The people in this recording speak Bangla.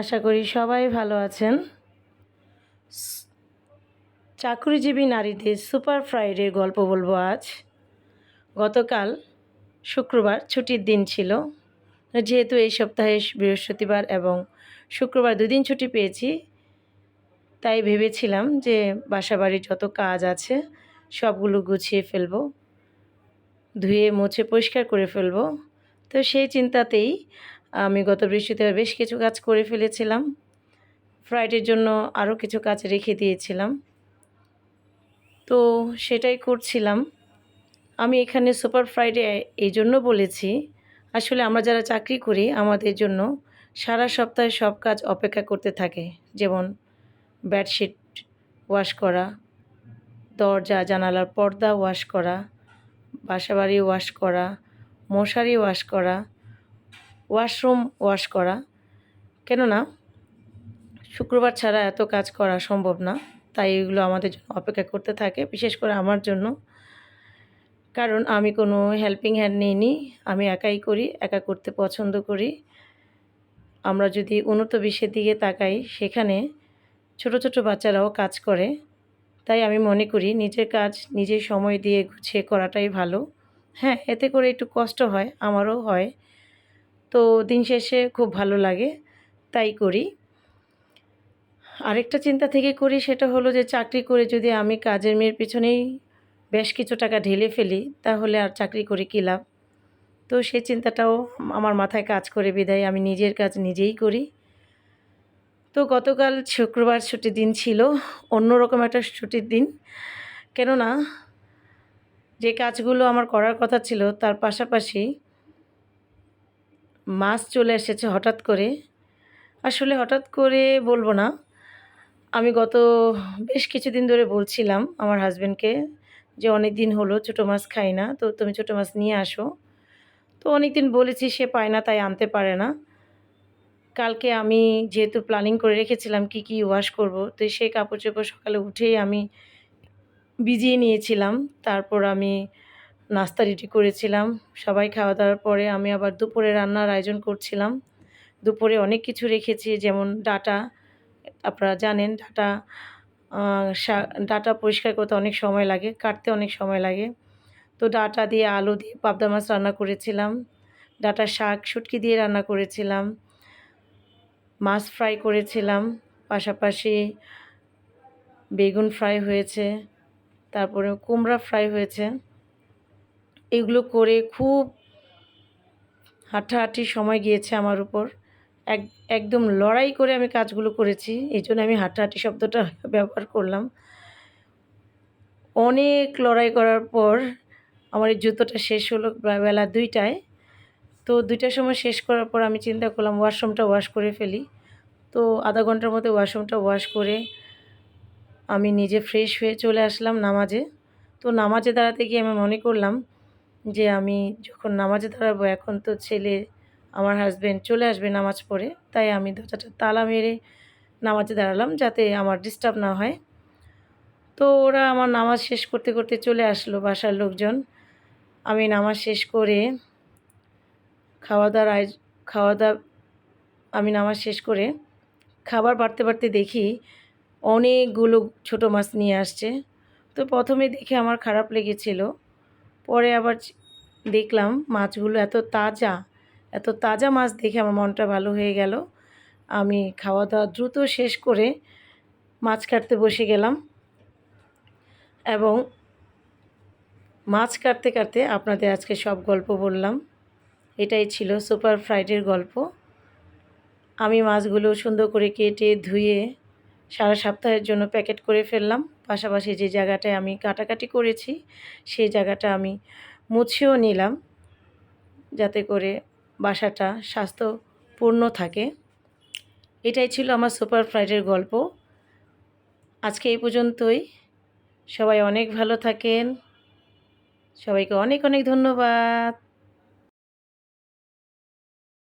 আশা করি সবাই ভালো আছেন। চাকরিজীবী নারীদের সুপার ফ্রাইডের গল্প বলব আজ। গতকাল শুক্রবার ছুটির দিন ছিল। যেহেতু এই সপ্তাহে বৃহস্পতিবার এবং শুক্রবার দুদিন ছুটি পেয়েছি, তাই ভেবেছিলাম যে বাসাবাড়ির যত কাজ আছে সবগুলো গুছিয়ে ফেলব, ধুয়ে মুছে পরিষ্কার করে ফেলব। তো সেই চিন্তাতেই আমি গত বৃহস্পতিবার বেশ কিছু কাজ করে ফেলেছিলাম। ফ্রাইডের জন্য আরও কিছু কাজ রেখে দিয়েছিলাম। তো সেটাই করছিলাম। আমি এখানে সুপার ফ্রাইডে এই জন্য বলেছি, আসলে আমরা যারা চাকরি করি, আমাদের জন্য সারা সপ্তাহে সব কাজ অপেক্ষা করতে থাকে। যেমন বেডশিট ওয়াশ করা, দরজা, জানালার পর্দা ওয়াশ করা, বাসাবাড়ি ওয়াশ করা, মশারি ওয়াশ করা ওয়াশরুম ওয়াশ করা। কেননা, শুক্রবার ছাড়া এত কাজ করা সম্ভব না, তাই এগুলো আমাদের জন্য অপেক্ষা করতে থাকে, বিশেষ করে আমার জন্য। কারণ আমি কোনো হেল্পিং হ্যান্ড নিইনি, আমি একাই করি, একা করতে পছন্দ করি। আমরা যদি উন্নত বিশ্বের দিকে তাকাই, সেখানে ছোট ছোট বাচ্চারাও কাজ করে। তাই আমি মনে করি নিজের কাজ নিজে সময় দিয়ে গুছিয়ে করাটাই ভালো। হ্যাঁ এতে করে একটু কষ্ট হয়, আমারও হয়। তো দিন শেষে খুব ভালো লাগে, তাই করি। আরেকটা চিন্তা থেকে করি সেটা হলো যে চাকরি করে যদি আমি কাজের মেয়ের পিছনেই বেশ কিছু টাকা ঢেলে ফেলি, তাহলে আর চাকরি করে কী লাভ? তো সেই চিন্তাটাও আমার মাথায় কাজ করে বিদায়, আমি নিজের কাজ নিজেই করি। তো গতকাল শুক্রবার ছুটির দিন ছিল, অন্যরকম একটা ছুটির দিন। কেননা, যে কাজগুলো আমার করার কথা ছিল, তার পাশাপাশি মাছ চলে এসেছে হঠাৎ করে। আসলে হঠাৎ করে বলব না। আমি গত বেশ কিছুদিন ধরে বলছিলাম আমার হাজব্যান্ডকে যে অনেক দিন হলো ছোটো মাছ খাই না, তো তুমি ছোটো মাছ নিয়ে আসো। তো অনেক দিন বলেছি সে পায় না, তাই আনতে পারে না। কালকে আমি যেহেতু প্ল্যানিং করে রেখেছিলাম কি কি ওয়াশ করব, তো সেই কাপড় চোপড় সকালে উঠেই আমি ভিজিয়ে নিয়েছিলাম। তারপর আমি নাস্তা রেডি করেছিলাম, সবাই খাওয়া দাওয়ার পরে আমি আবার দুপুরে রান্নার আয়োজন করছিলাম। দুপুরে অনেক কিছু রেখেছি, যেমন ডাটা, আপনারা জানেন ডাটা ডাটা পরিষ্কার করতে অনেক সময় লাগে, কাটতে অনেক সময় লাগে। তো ডাটা দিয়ে আলু দিয়ে পাবদা মাছ রান্না করেছিলাম, ডাটা শাক, শুটকি দিয়ে রান্না করেছিলাম, মাছ ফ্রাই করেছিলাম, পাশাপাশি বেগুন ফ্রাই হয়েছে তারপরে কুমড়া ফ্রাই হয়েছে। এগুলো করে খুব হাঁটাহাঁটি সময় গিয়েছে আমার উপর। এক, একদম লড়াই করে আমি কাজগুলো করেছি, এই জন্য আমি হাঁটাহাঁটি শব্দটা ব্যবহার করলাম। অনেক লড়াই করার পর আমার এই জুতোটা শেষ হলো বেলা দুইটায়। তো দুইটার সময় শেষ করার পর আমি চিন্তা করলাম, ওয়াশরুমটা ওয়াশ করে ফেলি। তো আধা ঘণ্টার মধ্যে ওয়াশরুমটা ওয়াশ করে আমি নিজে ফ্রেশ হয়ে চলে আসলাম নামাজে। তো নামাজে দাঁড়াতে গিয়ে আমি মনে করলাম যে আমি যখন নামাজে দাঁড়াবো, এখন তো ছেলে, আমার হাজব্যান্ড চলে আসবে নামাজ পড়ে, তাই আমি দরজাটা তালা মেরে নামাজে দাঁড়ালাম যাতে আমার ডিস্টার্ব না হয়। তো ওরা আমার নামাজ শেষ করতে করতে চলে আসলো বাসার লোকজন। আমি নামাজ শেষ করে খাওয়া দাওয়ার আয় খাওয়া দাওয়া আমি নামাজ শেষ করে খাবার বাড়তে বাড়তে দেখি অনেকগুলো ছোটো মাছ নিয়ে আসছে। তো প্রথমে দেখে আমার খারাপ লেগেছিল। পরে আবার দেখলাম মাছগুলো এত তাজা এত তাজা মাছ দেখে আমার মনটা ভালো হয়ে গেল। আমি খাওয়া দাওয়া দ্রুত শেষ করে মাছ কাটতে বসে গেলাম। এবং মাছ কাটতে কাটতে আপনাদের আজকে সব গল্প বললাম। এটাই ছিল সুপার ফ্রাইডের গল্প। আমি মাছগুলো সুন্দর করে কেটে ধুয়ে সারা সপ্তাহের জন্য প্যাকেট করে ফেললাম। পাশাপাশি যে জায়গাটায় আমি কাটাকাটি করেছি, সেই জায়গাটা আমি মুছেও নিলাম যাতে করে বাসাটা স্বাস্থ্যপূর্ণ থাকে। এটাই ছিল আমার সুপার ফ্রাইডের গল্প। আজকে এই পর্যন্তই। সবাই অনেক ভালো থাকেন। সবাইকে অনেক অনেক ধন্যবাদ।